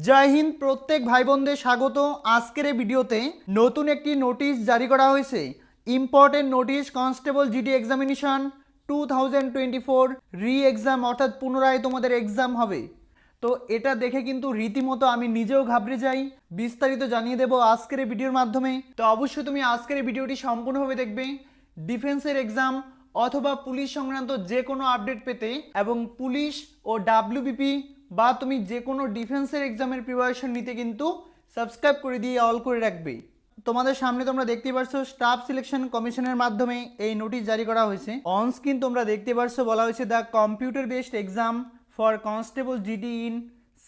জয় হিন্দ প্রত্যেক ভাই বোনদের স্বাগত। আজকের এই ভিডিওতে নতুন একটি নোটিশ জারি করা হয়েছে। Important notice, constable GD examination two thousand twenty four re exam অর্থাৎ পুনরায় তোমাদের এক্সাম হবে। তো এটা দেখে কিন্তু রীতিমতো আমি নিজেও ঘাবড়ে যাই। বিস্তারিত জানিয়ে দেবো আজকের এই ভিডিওর মাধ্যমে। তো অবশ্যই তুমি আজকের এই ভিডিওটি সম্পূর্ণভাবে দেখবে। ডিফেন্সের এক্সাম অথবা পুলিশ সংক্রান্ত যে কোনো আপডেট পেতে এবং পুলিশ ও ডাব্লিউবিপি বা তুমি যে কোনো ডিফেন্সের এক্সামের প্রিপারেশন নিতে কিন্তু সাবস্ক্রাইব করে দিয়ে অল করে রাখবে। তোমাদের সামনে তোমরা দেখতে পারছ স্টাফ সিলেকশন কমিশনের মাধ্যমে এই নোটিশ জারি করা হয়েছে। অন স্ক্রিন তোমরা দেখতে পারছ বলা হয়েছে the computer based exam for constable GD in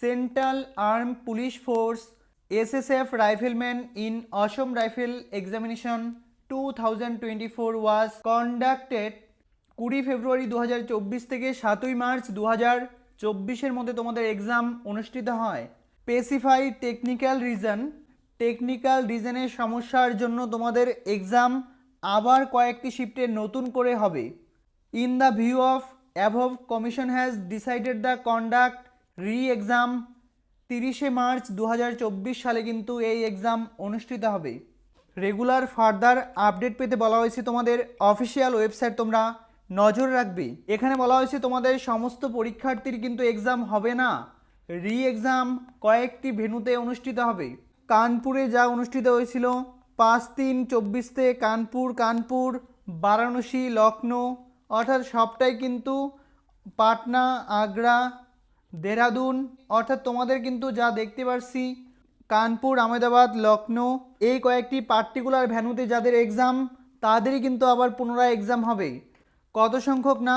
central arm police force S S SSF rifleman in Assam rifle examination two thousand twenty four was conducted কুড়ি ফেব্রুয়ারি দু হাজার চব্বিশ থেকে সাতই মার্চ দু হাজার চব্বিশের মধ্যে তোমাদের এক্সাম অনুষ্ঠিত হয়। স্পেসিফাই টেকনিক্যাল রিজন টেকনিক্যাল রিজনের সমস্যার জন্য তোমাদের এক্সাম আবার কয়েকটি শিফটে নতুন করে হবে। In the view of above commission has decided the conduct re exam তিরিশে মার্চ দু হাজার চব্বিশ সালে কিন্তু এই এক্সাম অনুষ্ঠিত হবে। রেগুলার ফার্দার আপডেট পেতে বলা হয়েছে তোমাদের। অফিসিয়াল ওয়েবসাইট তোমরা নজর রাখবে। এখানে বলা হয়েছে তোমাদের সমস্ত পরীক্ষার্থীর কিন্তু এক্সাম হবে না। রি এক্সাম কয়েকটি ভেন্যুতে অনুষ্ঠিত হবে। কানপুরে যা অনুষ্ঠিত হয়েছিল, পাঁচ তিন চব্বিশতে কানপুর কানপুর, বারাণসী, লখনৌ, অর্থাৎ সবটাই কিন্তু পাটনা, আগ্রা, দেরাদুন, অর্থাৎ তোমাদের কিন্তু যা দেখতে পারছি, কানপুর, আহমেদাবাদ, লখনৌ, এই কয়েকটি পার্টিকুলার ভ্যানুতে যাদের এক্সাম তাদেরই কিন্তু আবার পুনরায় এক্সাম হবে। কত সংখ্যক না?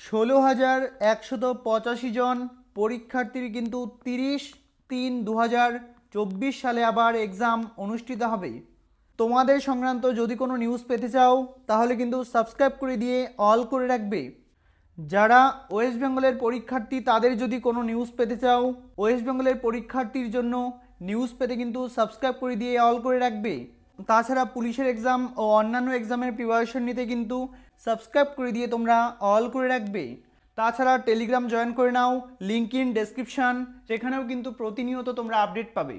ষোলো হাজার একশত পঁচাশি জন। পরীক্ষার্থীর কিন্তু তিরিশ তিন দু হাজার চব্বিশ সালে আবার এক্সাম অনুষ্ঠিত হবে। তোমাদের সংক্রান্ত যদি কোনো নিউজ পেতে চাও, তাহলে কিন্তু সাবস্ক্রাইব করে দিয়ে অল করে রাখবে। যারা ওয়েস্ট বেঙ্গলের পরীক্ষার্থী, তাদের যদি কোনো নিউজ পেতে চাও ওয়েস্ট বেঙ্গলের পরীক্ষার্থীর জন্য নিউজ পেতে কিন্তু সাবস্ক্রাইব করে দিয়ে অল করে রাখবে। তাছাড়া পুলিশের এক্সাম ও অন্যান্য এক্সামের প্রিপারেশন নিতে কিন্তু সাবস্ক্রাইব করে দিয়ে তোমরা অল করে রাখবে। তাছাড়া টেলিগ্রাম জয়েন করে নাও লিঙ্ক ইন ডেসক্রিপশান সেখানেও কিন্তু প্রতিনিয়ত তোমরা আপডেট পাবে।